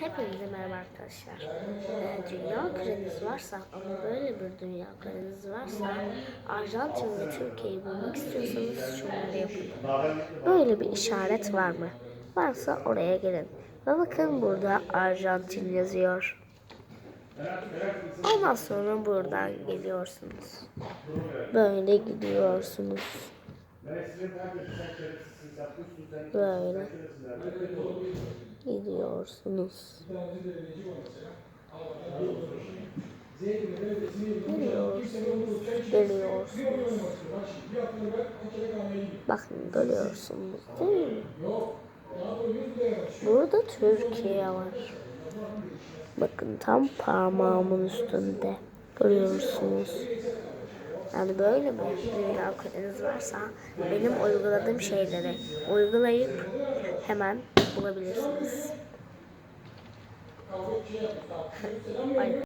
Hepinize merhaba arkadaşlar. Ee, dünya küreniz varsa ama böyle bir dünya küreniz varsa Arjantin ve Türkiye'yi bulmak istiyorsanız şunları yapın. Böyle bir işaret var mı? Varsa oraya gelin. Ve bakın burada Arjantin yazıyor. Ondan sonra buradan geliyorsunuz. Böyle gidiyorsunuz. Böyle gidiyorsunuz. Geliyorsunuz. Geliyorsunuz. Bakın görüyorsunuz değil mi? Burada Türkiye var. Bakın tam parmağımın üstünde. Görüyorsunuz. Yani böyle bir dünya kodunuz varsa benim uyguladığım şeyleri uygulayıp hemen bulabilirsiniz.